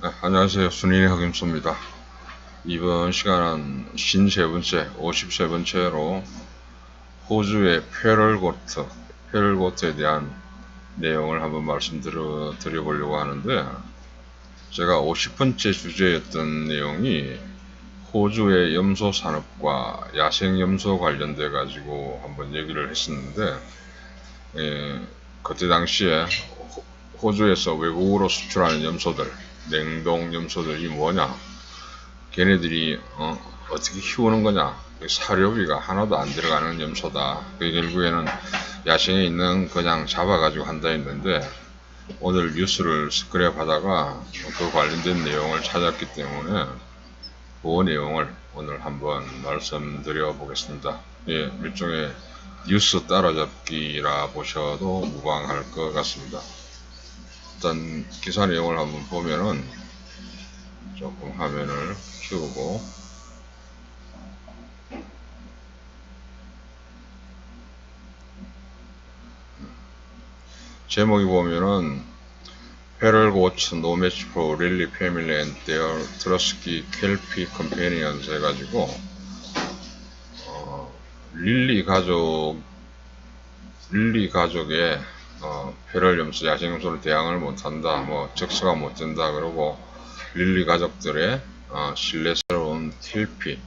네, 안녕하세요. 순인의 흑임수입니다. 이번 시간은 신세 번째, 53번째로 호주의 페럴고트, 페럴고트에 대한 내용을 한번 말씀드려 드려보려고 하는데 제가 50번째 주제였던 내용이 호주의 염소 산업과 야생 염소 관련돼 가지고 한번 얘기를 했었는데 예, 그때 당시에 호주에서 외국으로 수출하는 염소들 냉동 염소들이 뭐냐 걔네들이 어, 떻게 키우는 거냐 사료비가 하나도 안 들어가는 염소다 그 결국에는 야생에 있는 그냥 잡아가지고 한다 했는데 오늘 뉴스를 스크랩 하다가 그 관련된 내용을 찾았기 때문에 그 내용을 오늘 한번 말씀드려 보겠습니다. 예, 일종의 뉴스 따라잡기라 보셔도 무방할 것 같습니다. 일단 기사 내용을 한번 보면은 조금 화면을 키우고 제목이 보면은 Goats No Match for Lily Family and Their Trusky Kelpie Companions 해가지고 어, 릴리 가족 릴리 가족의 어, 염소 야생 염소를 대항을 못한다 뭐 적수가 못 된다 그러고 릴리 가족들의 어, 신뢰스러운 킬피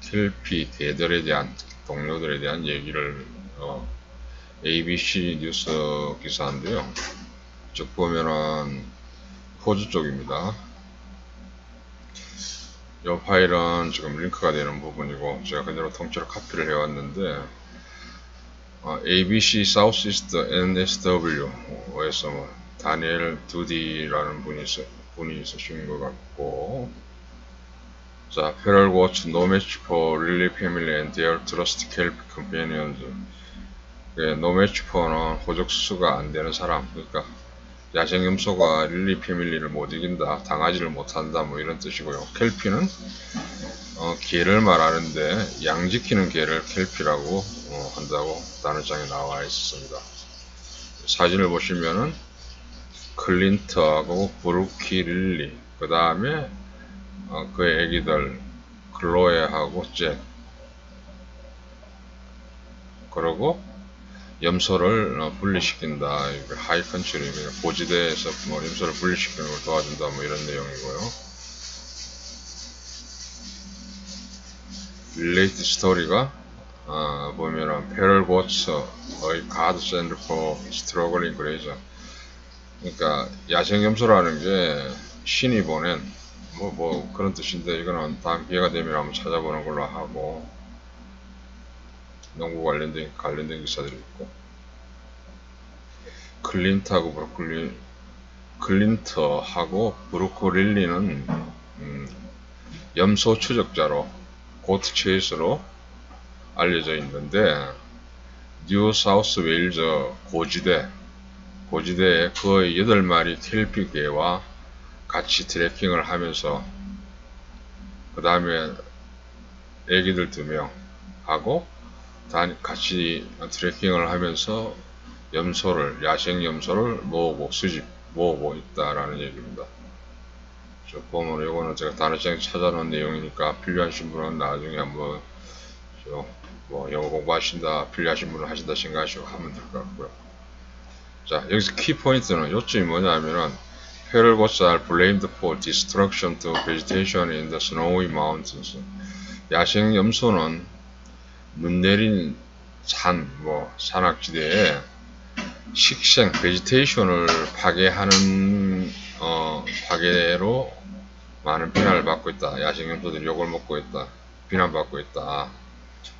킬피 대들에 대한 동료들에 대한 얘기를 어, ABC 뉴스 기사인데요. 쭉 보면은 호주 쪽입니다. 이 파일은 지금 링크가 되는 부분이고 제가 그대로 통째로 카피를 해왔는데 어, ABC Southeast NSW에서 뭐 다니엘 두디라는 분이, 있, 분이 있으신 것 같고 자, Feral Watch No Match for Lily Family and Their Trust Kelp Companions 예, 노매치퍼는 호적수가 안 되는 사람, 그러니까 야생염소가 릴리 패밀리를 못 이긴다, 당하지를 못한다, 뭐 이런 뜻이고요. 켈피는 어, 개를 말하는데 양 지키는 개를 켈피라고 어, 한다고 단어장에 나와 있습니다. 사진을 보시면은 클린트하고 브루키 릴리, 그 다음에 어, 그 애기들 클로에하고 잭, 그리고 염소를 어, 분리시킨다. 하이 컨츄리 고지대에서 뭐 염소를 분리시키는 걸 도와준다. 뭐 이런 내용이고요. 릴레이트 스토리가 어, 보면은 페럴 고츠의 가드 샌드 포 스트러글링 그레이저 그러니까 야생 염소라는 게 신이 보낸 뭐, 뭐 그런 뜻인데 이거는 다음 기회가 되면 한번 찾아보는 걸로 하고 농구 관련된 관련된 기사들이 있고. 클린트하고 브로콜리 클린트하고 브로콜릴리는 음, 염소 추적자로 고트 체이스로 알려져 있는데 뉴 사우스 웨일즈 고지대 고지대에 거의 8마리 켈피개와 같이 트래킹을 하면서 그 다음에 애기들 2명 하고 같이 트래킹을 하면서 염소를 야생 염소를 모으고 수집 모으고 있다라는 얘기입니다. 저 보면 이거는 제가 단어장 찾아놓은 내용이니까 필요하신 분은 나중에 한번 뭐 영어 공부하신다 필요하신 분은 하신다 생각하시고 하면 될 것 같고요. 자 여기서 키 포인트는 요점이 뭐냐면은 are blamed for destruction to mountains. 야생 염소는 눈 내린 산, 뭐 산악지대에 식생, 베지테이션을 파괴하는 어, 파괴로 많은 비난을 받고 있다. 야생 염소들이 욕을 먹고 있다. 비난받고 있다.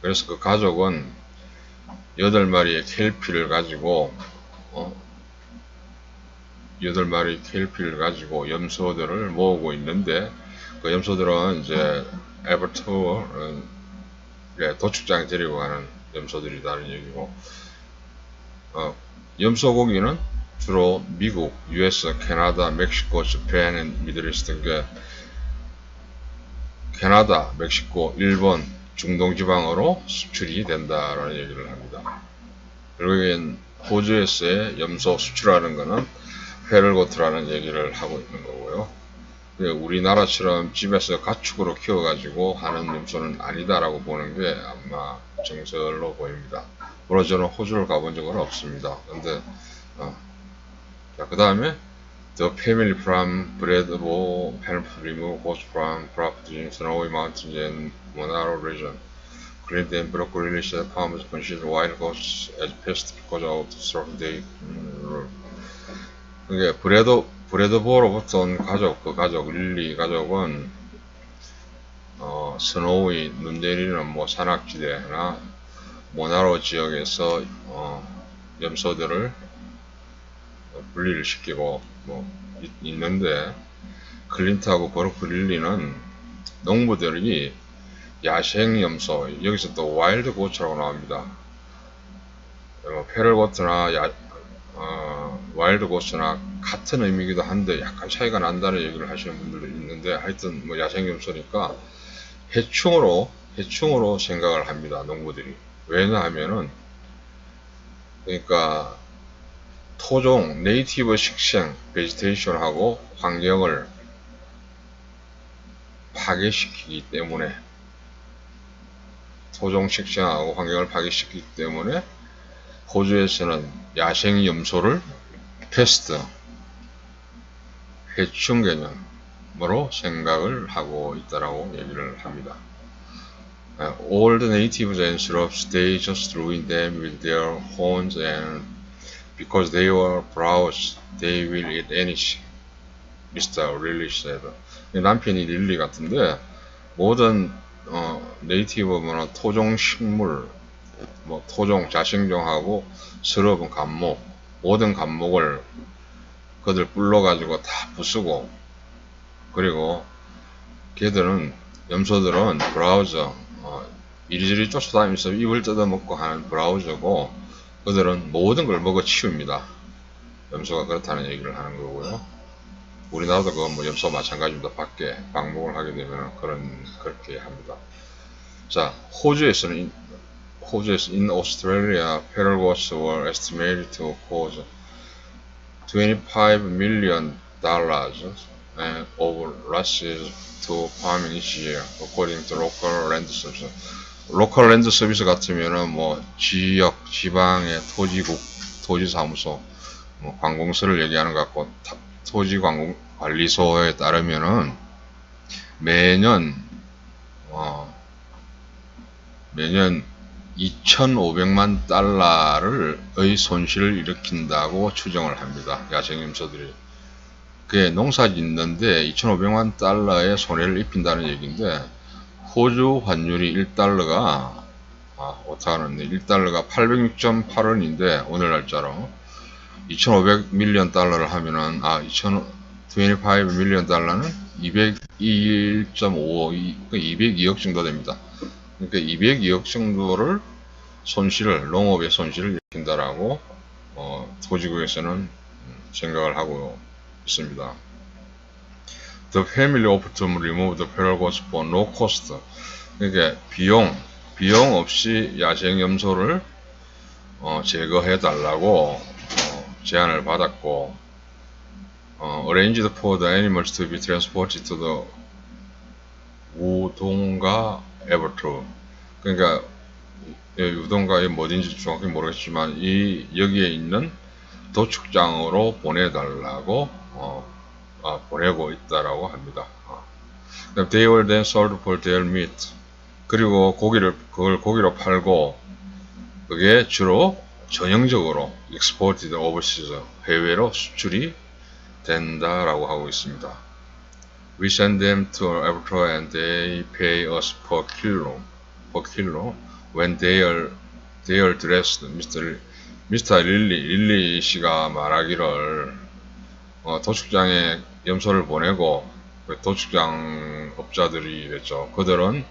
그래서 그 가족은 8마리의 켈피를 가지고 어, 8마리 켈피를 가지고 염소들을 모으고 있는데 그 염소들은 이제 에버투어 예, 도축장에 데리고 가는 염소들이라는 얘기고 어, 염소 고기는 주로 미국, US, 캐나다, 멕시코, 스페인, 미드리스트 그 캐나다, 멕시코, 일본, 중동 지방으로 수출이 된다라는 얘기를 합니다. 결국엔 호주에서의 염소 수출하는 것은 페럴고트라는 얘기를 하고 있는 거고요. 그 우리나라처럼 집에서 가축으로 키워가지고 하는 염소는 아니다라고 보는 게 아마 정설로 보입니다. 물론 저는 호주를 가본 적은 없습니다. 근데 어. 자, 그 다음에 The family from Bredbo help remove goats from property in snowy mountains and Monaro region. Clint and released that farmers consider wild goats as pests because of the strong day rule. 그게 브레드 브레드보로부터 온 가족 그 가족 릴리 가족은 어, 스노우이 눈 내리는 뭐 산악지대나 모나로 지역에서 어, 염소들을 분리를 시키고 뭐 있, 있는데 클린트하고 버르크 릴리는 농부들이 야생 염소 여기서 또 와일드 고츠라고 나옵니다. 어, 페럴 고트나 야, 어, 와일드 고스나 같은 의미이기도 한데 약간 차이가 난다는 얘기를 하시는 분들도 있는데 하여튼 뭐 야생염소니까 해충으로 해충으로 생각을 합니다 농부들이. 왜냐 하면은 그러니까 토종 네이티브 식생 베지테이션하고 환경을 파괴시키기 때문에 토종 식생하고 환경을 파괴시키기 때문에 호주에서는 야생 염소를 패스트, 해충 개념으로 생각을 하고 있다라고 얘기를 합니다. Uh, all the natives and shrubs, they just ruin them with their horns and because they were browse, they will eat anything. Mr. Lilly said. 남편이 릴리 같은데 모든 어, 네이티브는 토종 식물, 뭐 토종 자생종하고 스럽은 감목 모든 감목을 그들 불러가지고 다 부수고 그리고 걔들은 염소들은 브라우저 어, 이리저리 쫓아다니면서 입을 뜯어먹고 하는 브라우저고 그들은 모든 걸 먹어 치웁니다. 염소가 그렇다는 얘기를 하는 거고요. 우리나라도 그건 뭐 염소 마찬가지입니다. 밖에 방목을 하게 되면 그런 그렇게 합니다. 자 호주에서는 hosts in Australia, feral goats were estimated to cause 25 million dollars uh, of losses to farming each year, according to local land service. 로컬 랜드 서비스 같으면은 뭐 지역, 지방의 토지국, 토지사무소, 뭐 관공서를 얘기하는 것 같고 타, 토지관리소에 따르면은 매년 어, 매년 2,500만 달러를의 손실을 일으킨다고 추정을 합니다. 야생염소들이. 그게 농사 짓는데 2,500만 달러의 손해를 입힌다는 얘기인데 호주 환율이 1달러가 아, 오타하는데 1달러가 806.8원인데 오늘 날짜로 2,500 밀리언 달러를 하면은 아 2,025 밀리언 달러는 202.5 202억 정도 됩니다. 그러니까 202억 정도를 손실을 농업의 손실을 일으킨다라고 어, 토지국에서는 생각을 하고 있습니다. The family offered to remove the feral goats for no cost. 그러니까 비용 비용 없이 야생 염소를 어, 제거해 달라고 어, 제안을 받았고 어, arranged for the animals to be transported to the 우동가 에버트 그러니까 우동가의 뭐든지 정확히 모르겠지만 이 여기에 있는 도축장으로 보내달라고 어, 아, 보내고 있다라고 합니다. 어. They were then sold for their meat. 그리고 고기를 그걸 고기로 팔고 그게 주로 전형적으로 exported overseas 해외로 수출이 된다라고 하고 있습니다. We send them to Abattoir and they pay us per kilo, per kilo when they are they are dressed. Mr. Mr. 릴리 릴리 씨가 말하기를 어, 도축장에 염소를 보내고 그 도축장 업자들이 됐죠. 그들은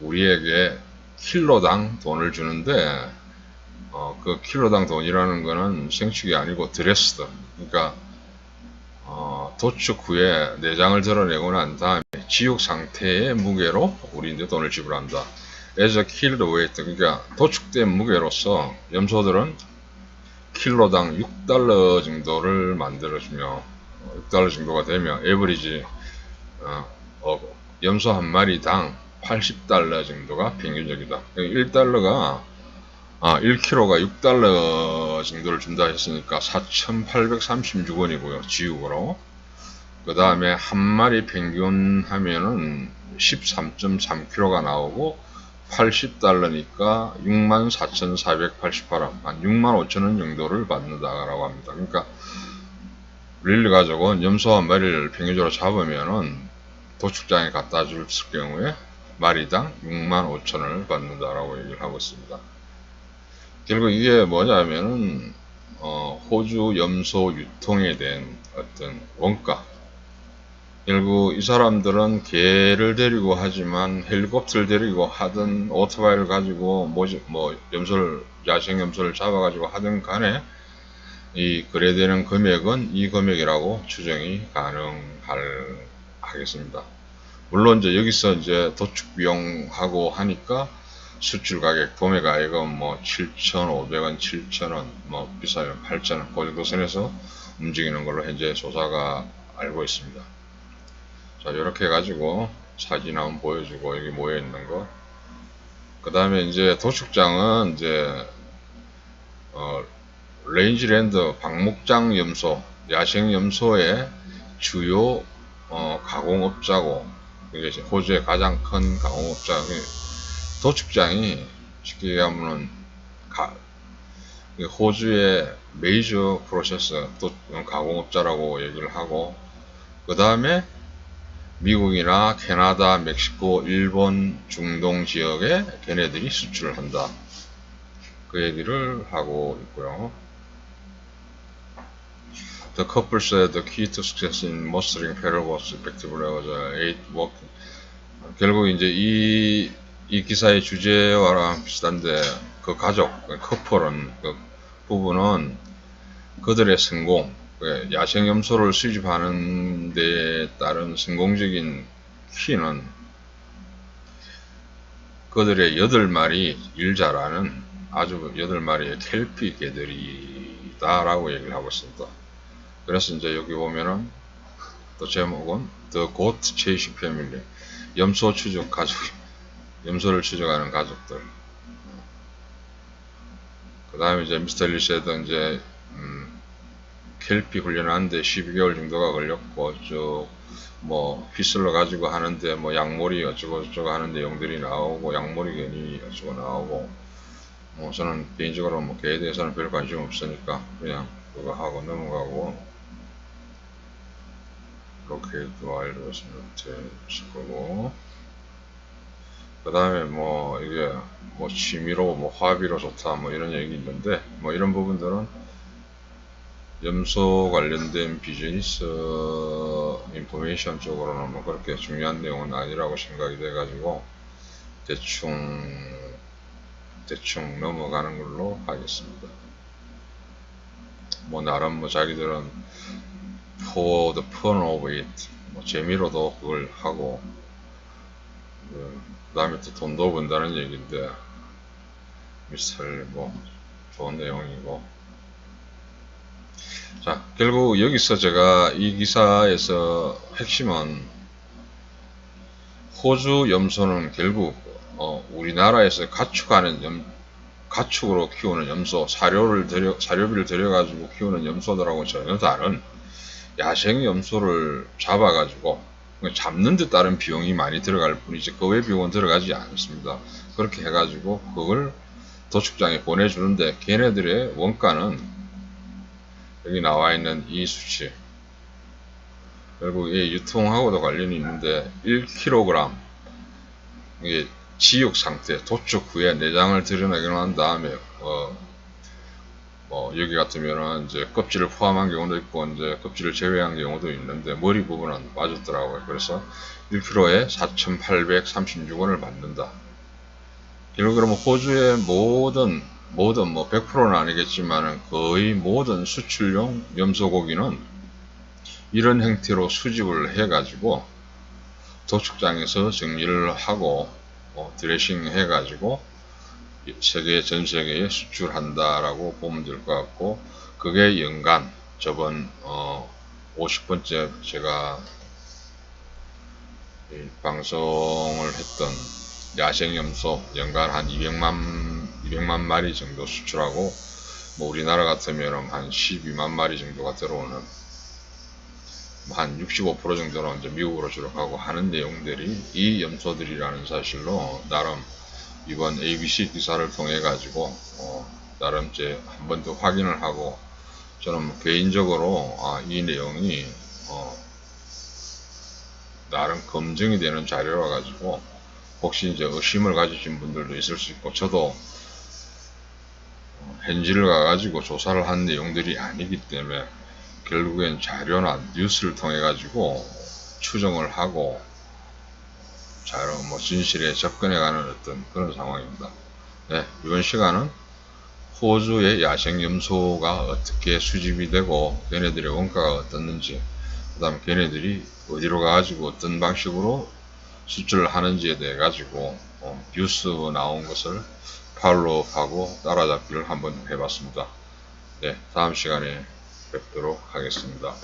우리에게 킬로당 돈을 주는데 어, 그 킬로당 돈이라는 거는 생축이 아니고 드레스드. 그러니까 어, 도축 후에 내장을 드러내고 난 다음에 지옥 상태의 무게로 우리인데 돈을 지불한다. as a killed weight 그러니까 도축된 무게로서 염소들은 킬로당 6달러 정도를 만들어주며 6달러 정도가 되면 에버리지 어, 어, 염소 한 마리당 80달러 정도가 평균적이다. 1달러가 아, 1kg가 6달러 정도를 준다 했으니까 4,836원이고요. 지육으로. 그 다음에 한 마리 평균 하면은 13.3kg가 나오고 80달러니까 64,488원, 한 65,000원 정도를 받는다라고 합니다. 그러니까 릴리 가족은 염소 한 마리를 평균적으로 잡으면은 도축장에 갖다 줄 경우에 마리당 65,000원을 받는다라고 얘기를 하고 있습니다. 결국 이게 뭐냐면은 어, 호주 염소 유통에 대한 어떤 원가 결국 이 사람들은 개를 데리고 하지만 헬리콥터를 데리고 하든 오토바이를 가지고 뭐, 뭐 염소를 야생 염소를 잡아 가지고 하든 간에 이 거래되는 금액은 이 금액이라고 추정이 가능할 하겠습니다. 물론 이제 여기서 이제 도축 비용하고 하니까 수출 가격 도매 가격은 뭐 7,500원, 7,000원, 뭐 비싸면 8,000원 그 정도 선에서 움직이는 걸로 현재 조사가 알고 있습니다. 자 이렇게 해가지고 사진 한번 보여주고 여기 모여 있는 거. 그 다음에 이제 도축장은 이제 어, 레인지랜드 방목장 염소, 야생 염소의 주요 어, 가공업자고 이게 호주의 가장 큰 가공업자 도축장이 쉽게 얘기하면 가, 호주의 메이저 프로세스 또 가공업자라고 얘기를 하고 그 다음에 미국이나 캐나다, 멕시코, 일본, 중동 지역에 걔네들이 수출을 한다. 그 얘기를 하고 있고요. The couple said the key to success in mastering pedal was effectively was eight work. 결국 이제 이, 이 기사의 주제와 비슷한데 그 가족, 그 커플은 그 부부는 그들의 성공, 그 야생 염소를 수집하는 데 따른 성공적인 키는 그들의 8마리 일 잘하는 아주 8마리의 켈피 개들이다 라고 얘기를 하고 있습니다. 그래서 이제 여기 보면은 또 제목은 The Goat Chasing Family 염소 추적 가족 염소를 추적하는 가족들 그 다음에 이제 미스터 리셰도 이제 음, 켈피 훈련하는데 12개월 정도가 걸렸고 쭉 뭐 휘슬러 가지고 하는데 뭐 양머리 어쩌고 저쩌고 하는 내용들이 나오고 양머리 괜히 어쩌고 나오고 뭐 저는 개인적으로 뭐 개에 대해서는 별 관심 없으니까 그냥 그거 하고 넘어가고 로켓 와일드스 노트 거고. 그 다음에 뭐 이게 뭐 취미로 뭐 화비로 좋다 뭐 이런 얘기 있는데 뭐 이런 부분들은 염소 관련된 비즈니스 인포메이션 쪽으로는 뭐 그렇게 중요한 내용은 아니라고 생각이 돼 가지고 대충 대충 넘어가는 걸로 하겠습니다. 뭐 나름 뭐 자기들은 for the fun of it 뭐 재미로도 그걸 하고 그 다음에 또 돈도 번다는 얘기인데 미스터리 뭐 좋은 내용이고 자 결국 여기서 제가 이 기사에서 핵심은 호주 염소는 결국 어, 우리나라에서 가축하는 염, 가축으로 키우는 염소 사료를 들여 사료비를 들여 가지고 키우는 염소들하고 전혀 다른 야생 염소를 잡아가지고 잡는 데 따른 비용이 많이 들어갈 뿐이지 그 외 비용은 들어가지 않습니다. 그렇게 해가지고 그걸 도축장에 보내주는데 걔네들의 원가는 여기 나와 있는 이 수치 결국 이 유통하고도 관련이 있는데 1kg 이게 지육 상태 도축 후에 내장을 드러내게 한 다음에 어, 뭐 여기 같으면은 이제 껍질을 포함한 경우도 있고 이제 껍질을 제외한 경우도 있는데 머리 부분은 빠졌더라고요. 그래서 1kg에 4,836원을 받는다. 결국 그러면 호주의 모든 모든 뭐 100%는 아니겠지만은 거의 모든 수출용 염소고기는 이런 형태로 수집을 해 가지고 도축장에서 정리를 하고 어, 드레싱 해 가지고 세계 전 세계에 수출한다라고 보면 될 것 같고 그게 연간 저번 어 50번째 제가 이 방송을 했던 야생염소 연간 한 200만 200만 마리 정도 수출하고 뭐 우리나라 같으면 한 12만 마리 정도가 들어오는 한 65% 정도는 이제 미국으로 주력하고 하는 내용들이 이 염소들이라는 사실로 나름 이번 ABC 기사를 통해 가지고 어, 나름 이제 한 번 더 확인을 하고 저는 개인적으로 아, 이 내용이 어, 나름 검증이 되는 자료라 가지고 혹시 이제 의심을 가지신 분들도 있을 수 있고 저도 어, 현지를 가가지고 조사를 한 내용들이 아니기 때문에 결국엔 자료나 뉴스를 통해 가지고 추정을 하고 자료 뭐 진실에 접근해가는 어떤 그런 상황입니다. 네, 이번 시간은 호주의 야생 염소가 어떻게 수집이 되고 걔네들의 원가가 어떻는지 그 다음 걔네들이 어디로 가가지고 어떤 방식으로 수출을 하는지에 대해 가지고 어, 뉴스 나온 것을 팔로우하고 따라잡기를 한번 해봤습니다. 네, 다음 시간에 뵙도록 하겠습니다.